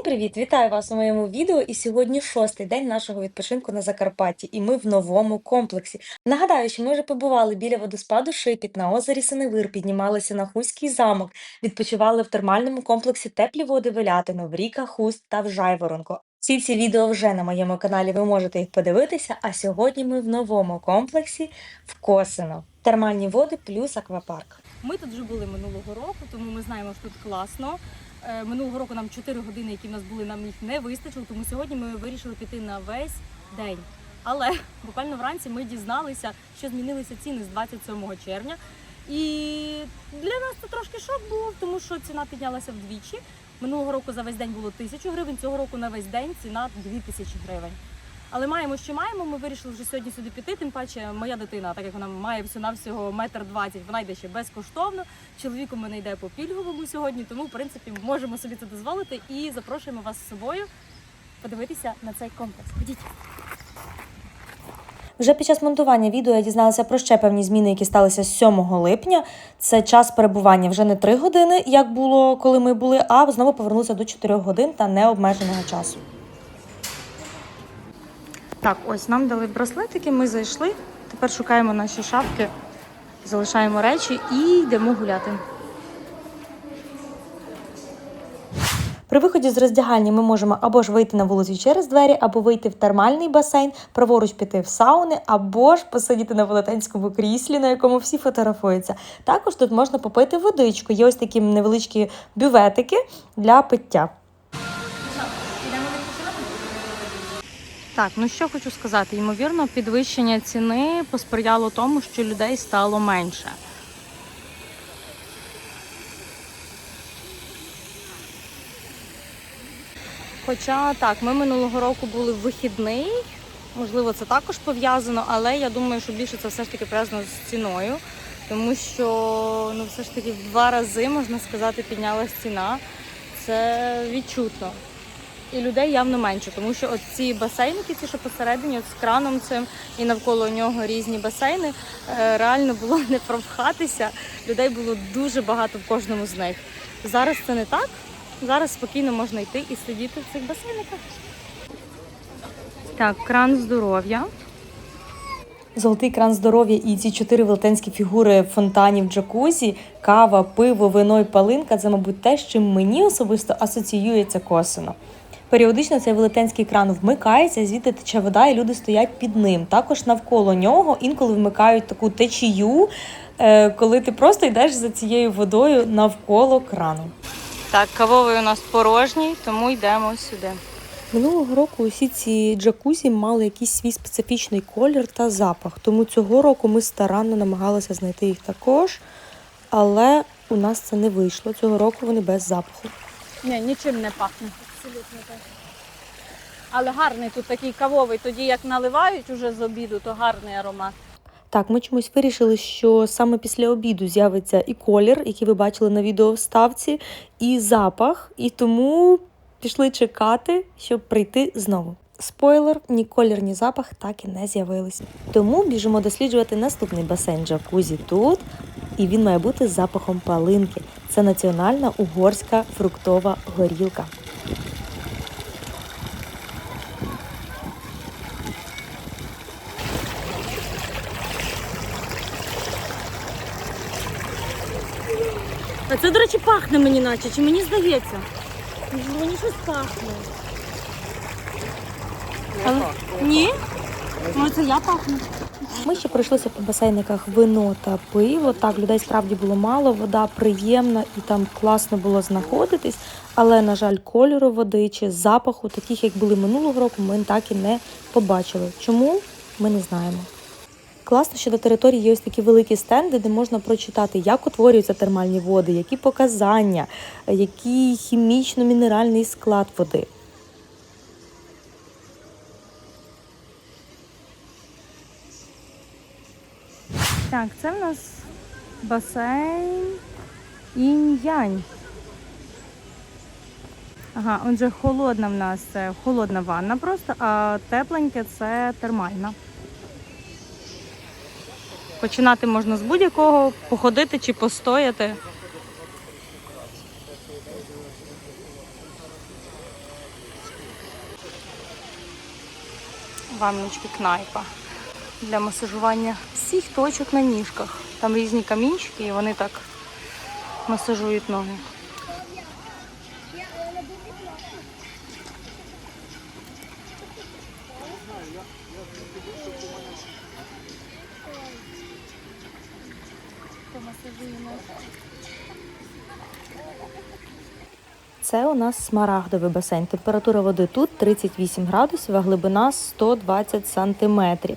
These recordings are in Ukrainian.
Всім привіт! Вітаю вас у моєму відео. І сьогодні шостий день нашого відпочинку на Закарпатті, і ми в новому комплексі. Нагадаю, що ми вже побували біля водоспаду Шипіт на озері Синевир, піднімалися на Хуський замок, відпочивали в термальному комплексі Теплі води Велятино, в ріках Хуст та в Жайворонко. Всі ці відео вже на моєму каналі, ви можете їх подивитися. А сьогодні ми в новому комплексі в Косино. Термальні води плюс аквапарк. Ми тут вже були минулого року, тому ми знаємо, що тут класно. Е, Минулого року нам 4 години, які в нас були, нам їх не вистачило, тому сьогодні ми вирішили піти на весь день. Але буквально вранці ми дізналися, що змінилися ціни з 27 червня. І для нас це трошки шок був, тому що ціна піднялася вдвічі. Минулого року за весь день було тисячу гривень, цього року на весь день ціна 2000 гривень. Але маємо, що маємо. Ми вирішили вже сьогодні сюди піти. Тим паче, моя дитина, так як вона має всього навсього метр двадцять, вона йде ще безкоштовно. Чоловік у мене йде по пільговому сьогодні, тому в принципі можемо собі це дозволити і запрошуємо вас з собою подивитися на цей комплекс. Ходіть. Вже під час монтування відео я дізналася про ще певні зміни, які сталися з 7 липня. Це час перебування вже не 3 години, як було, коли ми були, а знову повернувся до 4 годин та необмеженого часу. Так, ось нам дали браслетики, ми зайшли. Тепер шукаємо наші шапки, залишаємо речі і йдемо гуляти. При виході з роздягальні ми можемо або ж вийти на вулицю через двері, або вийти в термальний басейн, праворуч піти в сауни, або ж посидіти на велетенському кріслі, на якому всі фотографуються. Також тут можна попити водичку. Є ось такі невеличкі бюветики для пиття. Так, ну що хочу сказати, ймовірно, підвищення ціни посприяло тому, що людей стало менше. Хоча так, ми минулого року були в вихідний, можливо, це також пов'язано, але я думаю, що більше це все ж таки пов'язано з ціною, тому що ну, все ж таки в два рази, можна сказати, піднялась ціна. Це відчутно. І людей явно менше, тому що от ці басейники, ці що посередині, от з краном цим і навколо нього різні басейни, е, реально було не провхатися. Людей було дуже багато в кожному з них. Зараз це не так. Зараз спокійно можна йти і сидіти в цих басейниках. Так, кран здоров'я. Золотий кран здоров'я і ці чотири велетенські фігури фонтанів джакузі, кава, пиво, вино і палинка це, мабуть, те, з чим мені особисто асоціюється косино. Періодично цей велетенський кран вмикається, звідти тече вода, і люди стоять під ним. Також навколо нього інколи вмикають таку течію, е, коли ти просто йдеш за цією водою навколо крану. Так, кавовий у нас порожній, тому йдемо сюди. Минулого року усі ці джакузі мали якийсь свій специфічний колір та запах. Тому цього року ми старанно намагалися знайти їх також, але у нас це не вийшло. Цього року вони без запаху. Ні, нічим не пахне. Абсолютно так. Але гарний тут такий кавовий, тоді як наливають уже з обіду, то гарний аромат. Так, ми чомусь вирішили, що саме після обіду з'явиться і колір, який ви бачили на відео вставці, і запах, і тому пішли чекати, щоб прийти знову. Спойлер, ні колір, ні запах так і не з'явились. Тому біжимо досліджувати наступний басейн джакузі тут, і він має бути з запахом палинки. Це національна угорська фруктова горілка. А це, до речі, пахне мені наче, чи мені здається? Можливо, мені щось пахне. Але... Ні? Може, це я пахну? Ми ще пройшлися по басейниках вино та пиво. Так, людей справді було мало, вода приємна і там класно було знаходитись. Але, на жаль, кольору води чи запаху, таких як були минулого року, ми так і не побачили. Чому? Ми не знаємо. Класно, що до території є ось такі великі стенди, де можна прочитати, як утворюються термальні води, які показання, який хімічно-мінеральний склад води. Так, це в нас басейн інь-янь. Ага, он холодна в нас, це холодна ванна просто, а тепленьке це термальна. Починати можна з будь-якого, походити чи постояти. Ванночки кнайпа для масажування всіх точок на ніжках. Там різні камінчики і вони так масажують ноги. Це у нас смарагдовий басейн. Температура води тут 38 градусів, а глибина 120 сантиметрів.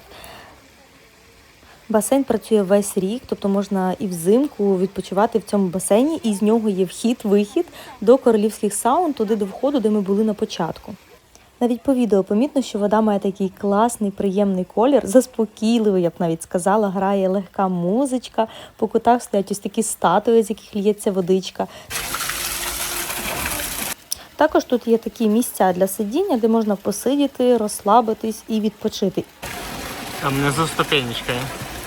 Басейн працює весь рік, тобто можна і взимку відпочивати в цьому басейні, і з нього є вхід-вихід до королівських саун, туди до входу, де ми були на початку. Навіть по відео помітно, що вода має такий класний, приємний колір, заспокійливий, я б навіть сказала, грає легка музичка, по кутах стоять ось такі статуї, з яких лється водичка. Також тут є такі місця для сидіння, де можна посидіти, розслабитись і відпочити. Там внизу ступенечка є.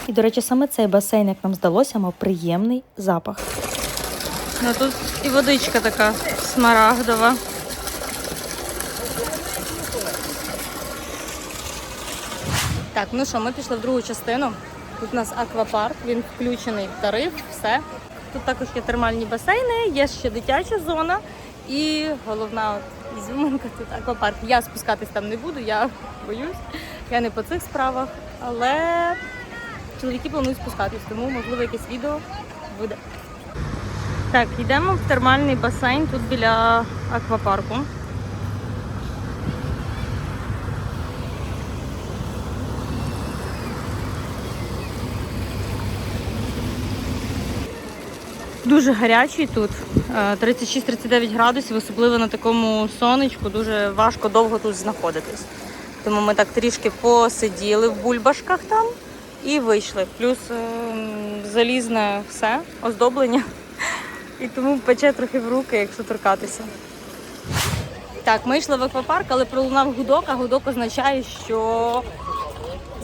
І, до речі, саме цей басейн, як нам здалося, мав приємний запах. Ну тут і водичка така смарагдова. Так, ну що, ми пішли в другу частину. Тут у нас аквапарк, він включений в тариф, все. Тут також є термальні басейни, є ще дитяча зона і головна от, ізюминка тут аквапарк. Я спускатись там не буду, я боюсь, я не по цих справах, але чоловіки планують спускатись, тому можливо якесь відео буде. Так, йдемо в термальний басейн тут біля аквапарку. Дуже гарячий тут, е, 36-39 градусів, особливо на такому сонечку, дуже важко довго тут знаходитись. Тому ми так трішки посиділи в бульбашках там і вийшли. Плюс е, залізне все, оздоблення. І тому пече трохи в руки, якщо торкатися. Так, ми йшли в аквапарк, але пролунав гудок, а гудок означає, що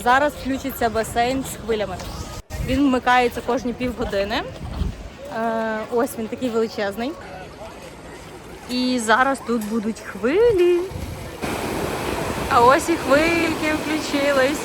зараз включиться басейн з хвилями. Він вмикається кожні півгодини. Е, ось він такий величезний. І зараз тут будуть хвилі. А ось і хвильки включились.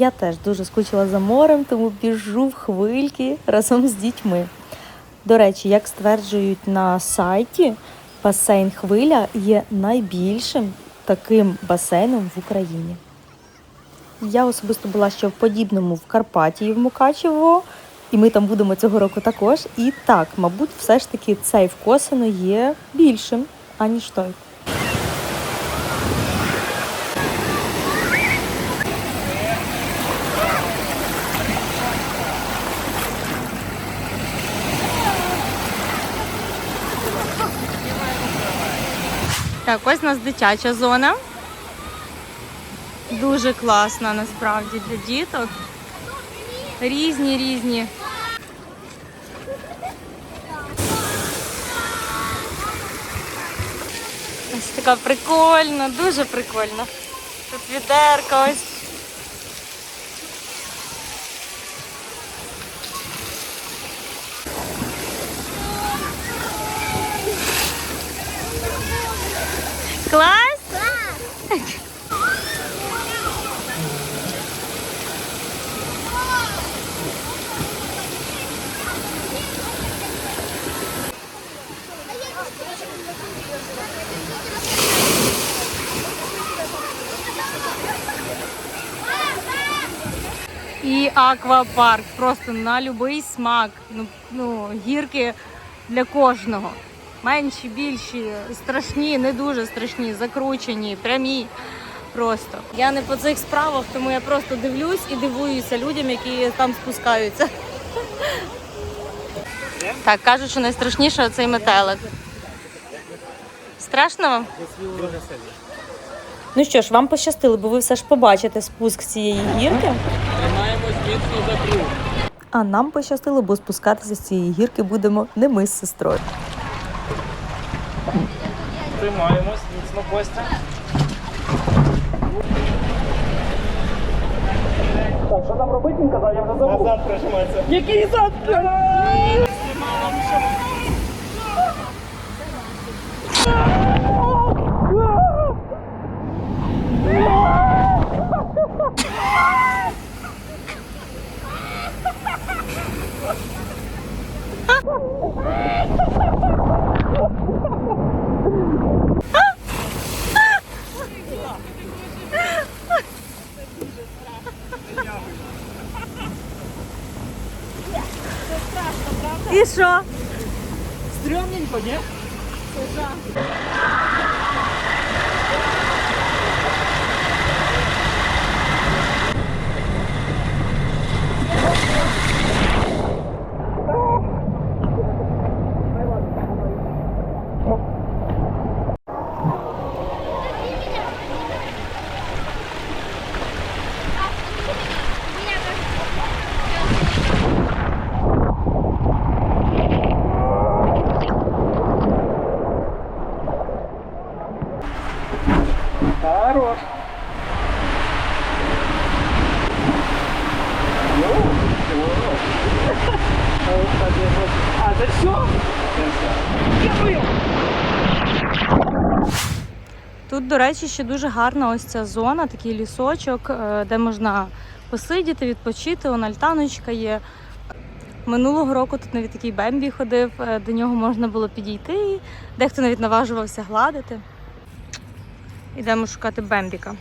Я теж дуже скучила за морем, тому біжу в хвильки разом з дітьми. До речі, як стверджують на сайті, басейн Хвиля є найбільшим таким басейном в Україні. Я особисто була ще в подібному в Карпатії в Мукачево, і ми там будемо цього року також. І так, мабуть, все ж таки цей в Косино є більшим, аніж той. Так, ось у нас дитяча зона. Дуже класна насправді для діток. Різні різні. Ось така прикольна, дуже прикольна. Тут відерка ось. Клас? І аквапарк просто на будь-який смак. Ну, ну, гірки для кожного. Менші, більші, страшні, не дуже страшні, закручені, прямі. Просто я не по цих справах, тому я просто дивлюсь і дивуюся людям, які там спускаються. Так, кажуть, що найстрашніше цей метелик. Страшно? Ну що ж, вам пощастило, бо ви все ж побачите спуск цієї гірки. Міцно за круг. А нам пощастило, бо спускатися з цієї гірки будемо не ми з сестрою. Тримаємось міцно, Костя. Так, що там робити, він казав, я вже забув. Назад прижимається. Який зад? І що? Стрьомненько, ні? Хорош. А, це все? Тут, до речі, ще дуже гарна ось ця зона, такий лісочок, е, де можна посидіти, відпочити. Он альтаночка є. Минулого року тут навіть такий Бембі ходив, е, до нього можна було підійти. Дехто навіть наважувався гладити. Йдемо шукати Бембіка.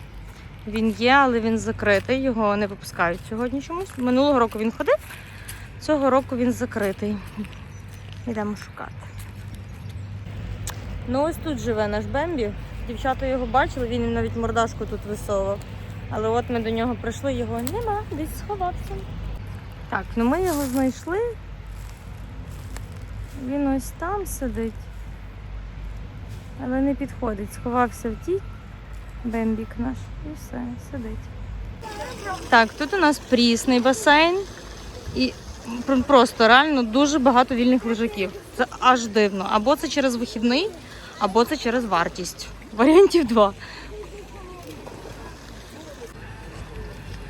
Він є, але він закритий, його не випускають сьогодні чомусь. Минулого року він ходив, цього року він закритий. Йдемо шукати. Ну ось тут живе наш Бембі. Дівчата його бачили, він навіть мордашку тут висовував. Але от ми до нього прийшли, його нема, десь сховався. Так, ну ми його знайшли. Він ось там сидить. Але не підходить. Сховався в тій бембік наш. І все, сидить. Так, тут у нас прісний басейн. І просто реально дуже багато вільних лежаків. Це аж дивно. Або це через вихідний, або це через вартість. Варіантів два.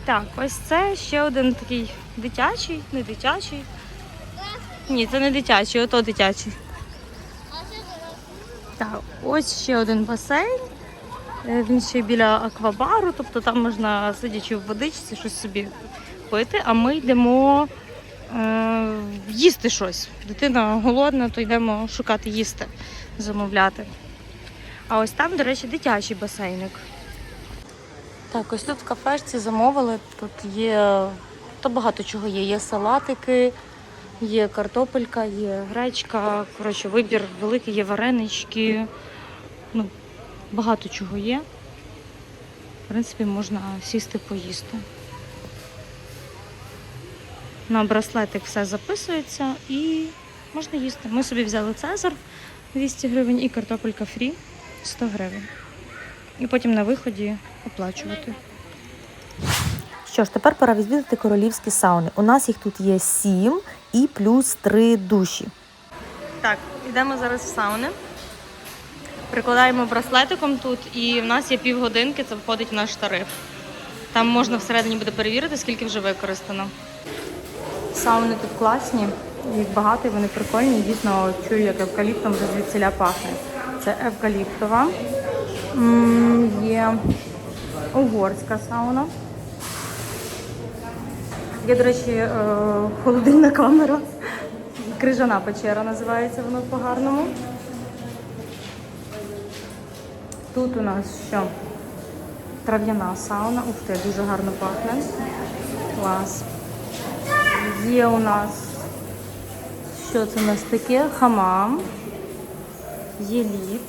Так, ось це ще один такий дитячий, не дитячий. Ні, це не дитячий, ото дитячий. Так, ось ще один басейн. Е, Він ще біля аквабару, тобто там можна, сидячи в водичці, щось собі пити, а ми йдемо е, їсти щось. Дитина голодна, то йдемо шукати їсти, замовляти. А ось там, до речі, дитячий басейник. Так, ось тут в кафешці замовили. Тут є то багато чого є. Є салатики, є картопелька, є гречка. Коротше, вибір великий, є варенички. Ну, багато чого є. В принципі, можна сісти поїсти. На браслетик все записується і можна їсти. Ми собі взяли Цезар 200 гривень і картопелька фрі 100 гривень. І потім на виході оплачувати. Що ж, тепер пора відвідати королівські сауни. У нас їх тут є сім і плюс три душі. Так, йдемо зараз в сауни. Прикладаємо браслетиком тут, і в нас є півгодинки, це входить в наш тариф. Там можна всередині буде перевірити, скільки вже використано. Сауни тут класні, їх багато, і вони прикольні. Дійсно чую, як евкаліптом вже звідсіля пахне. Це евкаліптова. Є угорська сауна. Є, до речі, е, холодильна камера. Крижана печера називається воно по-гарному. Тут у нас що? Трав'яна сауна. Ух ти, дуже гарно пахне. Клас. Є у нас, що це у нас таке? Хамам. Є лід.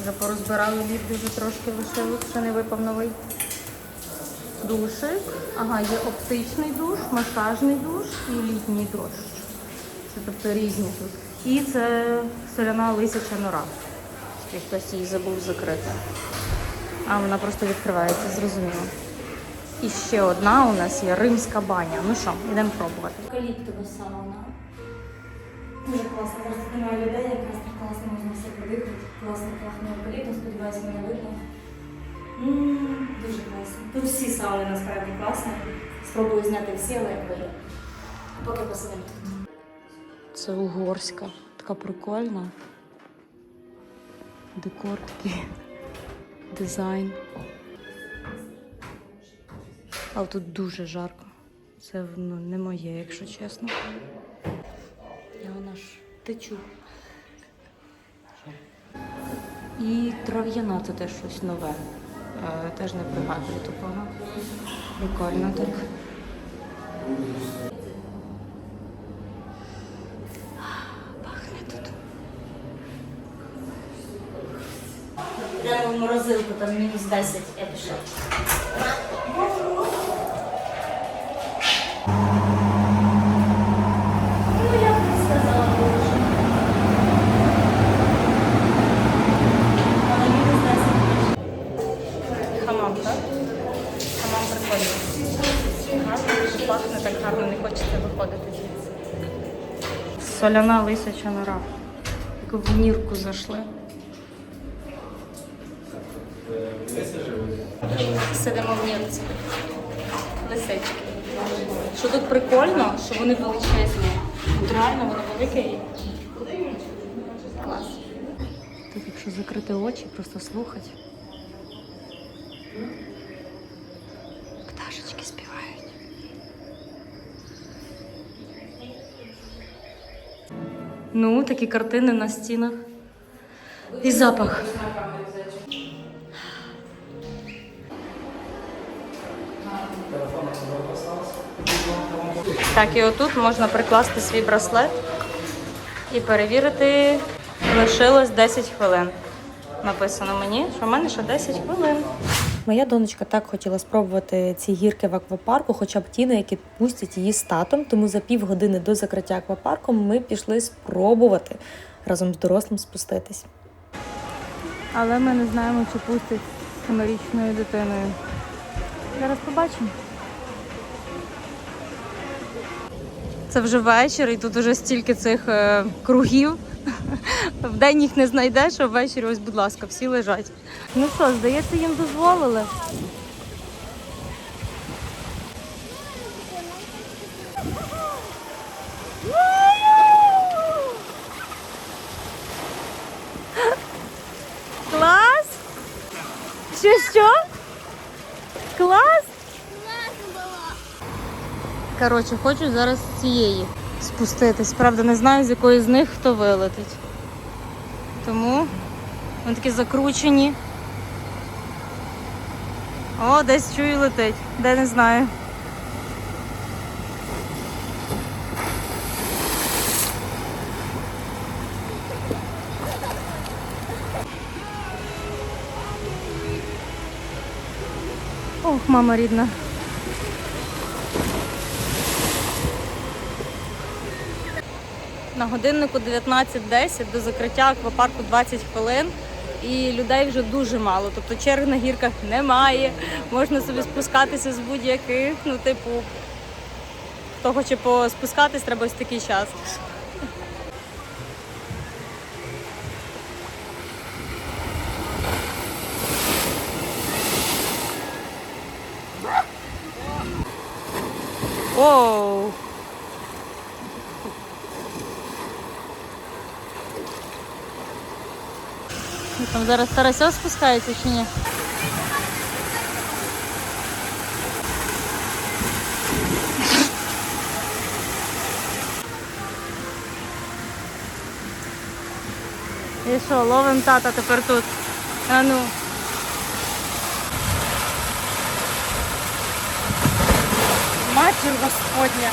Вже порозбирали лід, дуже трошки лишилось, ще не випав новий. Душик. Ага, є оптичний душ, масажний душ і літній душ. Це тобто різні тут. І це соляна лисяча нора. і хтось її забув закрити. А вона просто відкривається, зрозуміло. І ще одна у нас є римська баня. Ну що, йдемо пробувати. Каліптова сауна. Дуже класно. Зараз немає людей, якраз так класно можна все подихати. Класно пахне евкаліптом, сподіваюся, мене видно. Дуже класно. Тут всі сауни насправді класні. Спробую зняти всі, але як вийде. Поки посидимо тут. Це угорська. Така прикольна. Декор такий. Дизайн. Але тут дуже жарко. Це ну, не моє, якщо чесно. Я течу. І трав'яна це теж щось нове. Е, теж не пригадую такого. Прикольно так. Пахне тут. Прямо в морозилку, там мінус 10 я. Соляна лисяча нора. Як в нірку зайшли. Сидимо в нірці. Лисички. Що тут прикольно, що вони величезні. Тут реально воно велике і клас. Тут, якщо закрити очі, просто слухати. Ну, такі картини на стінах. І запах. Так, і отут можна прикласти свій браслет і перевірити. Лишилось 10 хвилин. Написано мені, що в мене ще 10 хвилин. Моя донечка так хотіла спробувати ці гірки в аквапарку, хоча б ті, на які пустять її з татом. Тому за півгодини до закриття аквапарку ми пішли спробувати разом з дорослим спуститись. Але ми не знаємо, чи пустять семирічною дитиною. Зараз побачимо. Це вже вечір, і тут уже стільки цих е, кругів. Вдень їх не знайдеш, а ввечері, ось, будь ласка, всі лежать. Ну що, здається, їм дозволили. Клас? Що що? Клас? Коротше, хочу зараз цієї спуститись. Правда, не знаю, з якої з них хто вилетить. Тому вони такі закручені. О, десь чую летить. Де не знаю. Ох, мама рідна. На годиннику 19.10 до закриття аквапарку 20 хвилин. І людей вже дуже мало. Тобто черг на гірках немає. Можна собі спускатися з будь-яких. Ну, типу, хто хоче поспускатись, треба ось такий час. Оу! Зараз Тарасьов спускається чи ні? І що, ловим тата тепер тут. А ну. Матір Господня.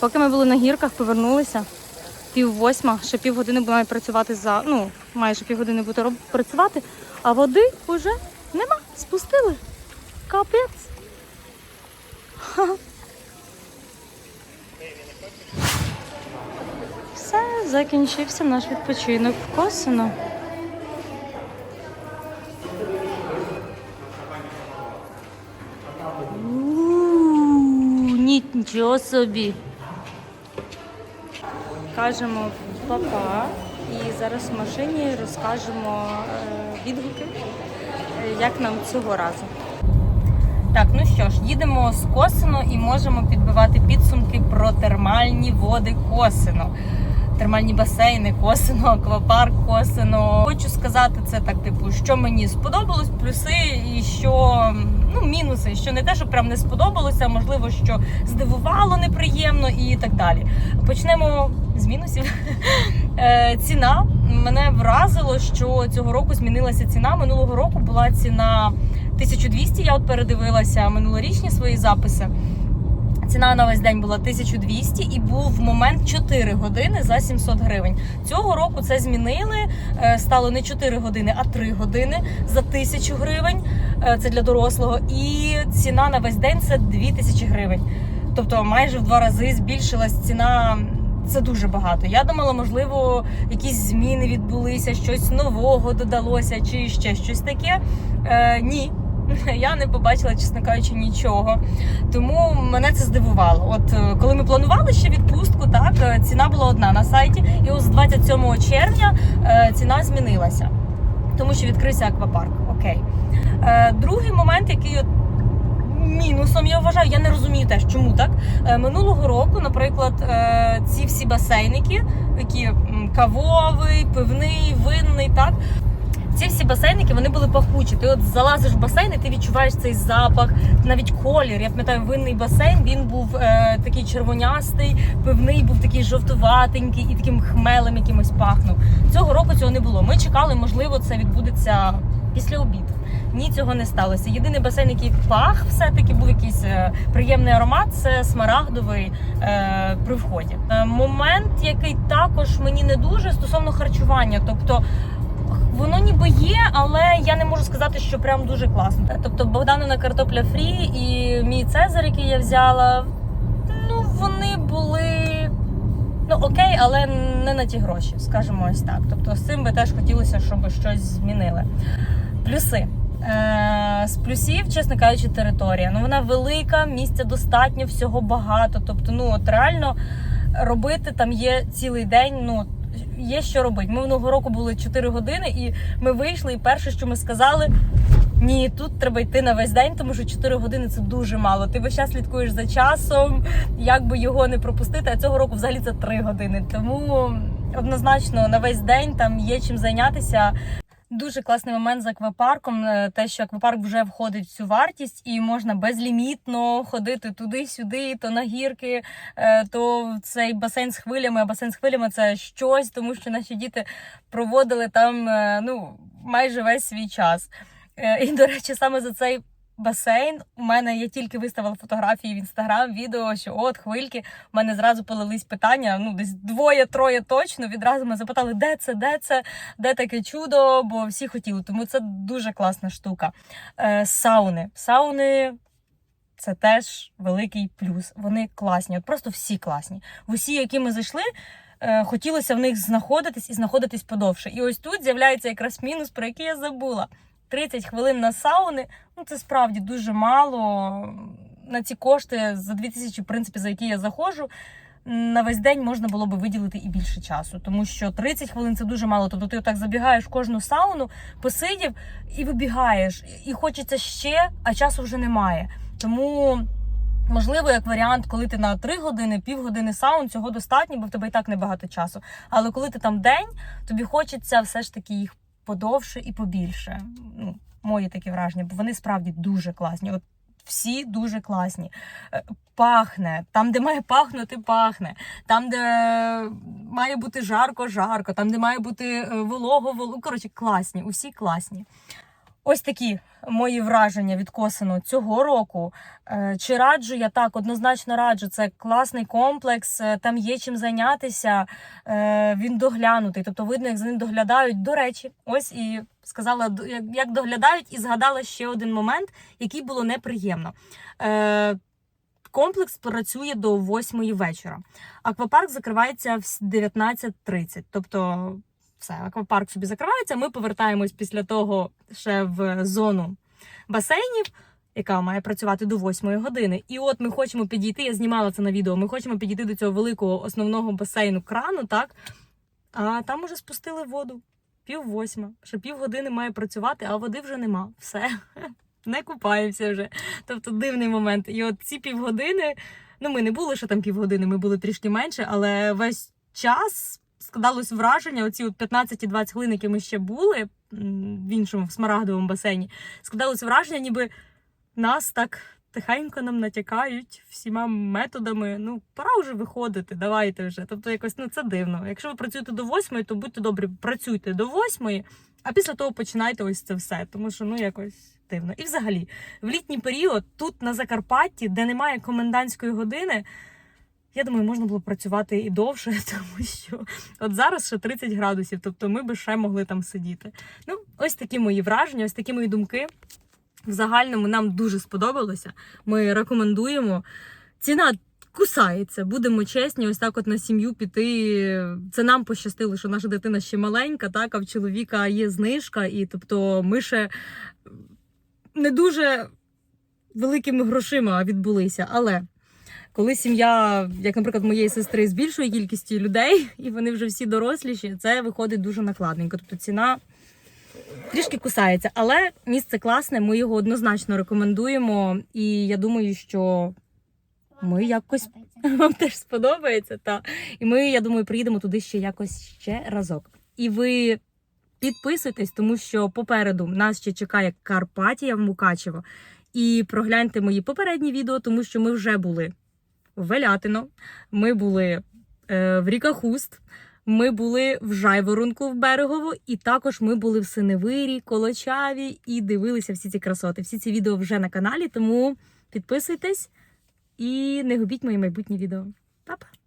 Поки ми були на гірках, повернулися. Пів восьма, ще півгодини будемо працювати за. Ну, майже півгодини буде роб- працювати, а води вже нема. Спустили. Капець. Все, закінчився наш відпочинок в Косино. Нічого собі. Кажемо папа і зараз в машині розкажемо е, відгуки, як нам цього разу. Так, ну що ж, їдемо з Косино і можемо підбивати підсумки про термальні води Косино. Термальні басейни, Косино, аквапарк Косино. Хочу сказати це так, типу, що мені сподобалось, плюси і що ну, мінуси, що не те, що прям не сподобалося, а можливо, що здивувало неприємно і так далі. Почнемо з мінусів. Е, Ціна мене вразило, що цього року змінилася ціна. Минулого року була ціна 1200, Я от передивилася минулорічні свої записи. Ціна на весь день була 1200 і був момент 4 години за 700 гривень. Цього року це змінили. е, Стало не 4 години, а 3 години за 1000 гривень. Е, Це для дорослого. І ціна на весь день це 2000 гривень. Тобто майже в два рази збільшилась ціна. Це дуже багато. Я думала, можливо, якісь зміни відбулися, щось нового додалося, чи ще щось таке. Е, ні, я не побачила, чесно кажучи, нічого. Тому мене це здивувало. От е, коли ми планували ще відпустку, так е, ціна була одна на сайті, і ось з 27 червня е, ціна змінилася, тому що відкрився аквапарк. Окей. Другий момент, який от мінусом я вважаю, я не розумію теж, чому так. Е, Минулого року, наприклад, е, ці всі басейники, які кавовий, пивний, винний, так. Ці всі басейники вони були пахучі. Ти от залазиш в басейн, і ти відчуваєш цей запах, навіть колір. Я пам'ятаю, винний басейн він був е, такий червонястий, пивний був такий жовтуватенький і таким хмелем якимось пахнув. Цього року цього не було. Ми чекали, можливо, це відбудеться після обіду. Ні, цього не сталося. Єдиний басейн, який пах, все-таки був якийсь е, приємний аромат. Це смарагдовий е, при вході. Е, момент, який також мені не дуже стосовно харчування, тобто. Воно ніби є, але я не можу сказати, що прям дуже класно. Тобто Богданина картопля фрі і мій цезар, який я взяла, ну вони були ну окей, але не на ті гроші, скажімо ось так. Тобто з цим би теж хотілося, щоб щось змінили. Плюси. Е, з плюсів, чесно кажучи, територія. Ну вона велика, місця достатньо, всього багато. Тобто, ну от реально робити там є цілий день. Ну є що робити. Ми минулого року були 4 години, і ми вийшли. І перше, що ми сказали. Ні, тут треба йти на весь день, тому що 4 години це дуже мало. Ти весь час слідкуєш за часом, як би його не пропустити. А цього року взагалі це 3 години. Тому однозначно на весь день там є чим зайнятися. Дуже класний момент з аквапарком. е, Те, що аквапарк вже входить в цю вартість, і можна безлімітно ходити туди-сюди, то на гірки, е, то в цей басейн з хвилями. А басейн з хвилями це щось, тому що наші діти проводили там е, ну майже весь свій час. І, до речі, саме за цей басейн у мене я тільки виставила фотографії в інстаграм, відео, що от хвильки. У мене зразу полились питання. Ну, десь двоє-троє точно. Відразу ми запитали, де це, де це, де таке чудо, бо всі хотіли. Тому це дуже класна штука. Е, сауни. Сауни. Це теж великий плюс. Вони класні, от просто всі класні. В усі, які ми зайшли, е, хотілося в них знаходитись і знаходитись подовше. І ось тут з'являється якраз мінус, про який я забула. 30 хвилин на сауни, ну це справді дуже мало. На ці кошти за 2000, в принципі, за які я заходжу. На весь день можна було би виділити і більше часу, тому що 30 хвилин це дуже мало. Тобто ти отак забігаєш в кожну сауну, посидів і вибігаєш. І хочеться ще, а часу вже немає. Тому, можливо, як варіант, коли ти на 3 години, півгодини саун, цього достатньо, бо в тебе і так небагато часу. Але коли ти там день, тобі хочеться все ж таки їх подовше і побільше. Ну, мої такі враження, бо вони справді дуже класні. От всі дуже класні. Е, Пахне, там, де має пахнути, пахне. Там, де має бути жарко, жарко, там, де має бути е, волого, волого. Коротше, класні, усі класні. Ось такі мої враження від Косино цього року. Е, Чи раджу я так, однозначно раджу. Це класний комплекс, е, там є чим зайнятися. Е, Він доглянутий, тобто видно, як за ним доглядають. До речі, ось і сказала, як- доглядають, і згадала ще один момент, який було неприємно. Комплекс працює до 8 вечора. Аквапарк закривається в 19.30. Тобто, все, аквапарк собі закривається. Ми повертаємось після того ще в зону басейнів. Яка має працювати до 8 години. І от ми хочемо підійти, я знімала це на відео. Ми хочемо підійти до цього великого основного басейну крану, так? А там уже спустили воду. Пів восьма. Ще пів години має працювати, а води вже нема. Все. Не купаємося вже. Тобто дивний момент. І от ці півгодини, ну ми не були ще там півгодини, ми були трішки менше, але весь час складалось враження, оці от 15-20 хвилин, які ми ще були в іншому в смарагдовому басейні, складалось враження, ніби нас так тихенько нам натякають всіма методами. Ну, пора вже виходити, давайте вже. Тобто, якось ну це дивно. Якщо ви працюєте до восьмої, то будьте добрі, працюйте до восьмої, а після того починайте ось це все. Тому що ну якось. І взагалі, в літній період, тут на Закарпатті, де немає комендантської години. Я думаю, можна було працювати і довше, тому що от зараз ще 30 градусів, тобто ми би ще могли там сидіти. Ну, ось такі мої враження, ось такі мої думки. В загальному нам дуже сподобалося. Ми рекомендуємо. Ціна кусається, будемо чесні, ось так от на сім'ю піти. Це нам пощастило, що наша дитина ще маленька, так, а в чоловіка є знижка, і тобто ми ще не дуже великими грошима відбулися. Але коли сім'я, як, наприклад, моєї сестри з більшою кількістю людей, і вони вже всі доросліші, це виходить дуже накладненько. Тобто ціна трішки кусається, але місце класне, ми його однозначно рекомендуємо. І я думаю, що ми якось вам теж сподобається. Та. І ми, я думаю, приїдемо туди ще якось ще разок. І ви підписуйтесь, тому що попереду нас ще чекає Карпатія в Мукачево. І прогляньте мої попередні відео, тому що ми вже були Велятино, ми були е, в Рікахуст, ми були в Жайворонку в Берегово, і також ми були в Синевирі, Колочаві і дивилися всі ці красоти. Всі ці відео вже на каналі, тому підписуйтесь і не губіть мої майбутні відео. Па-па!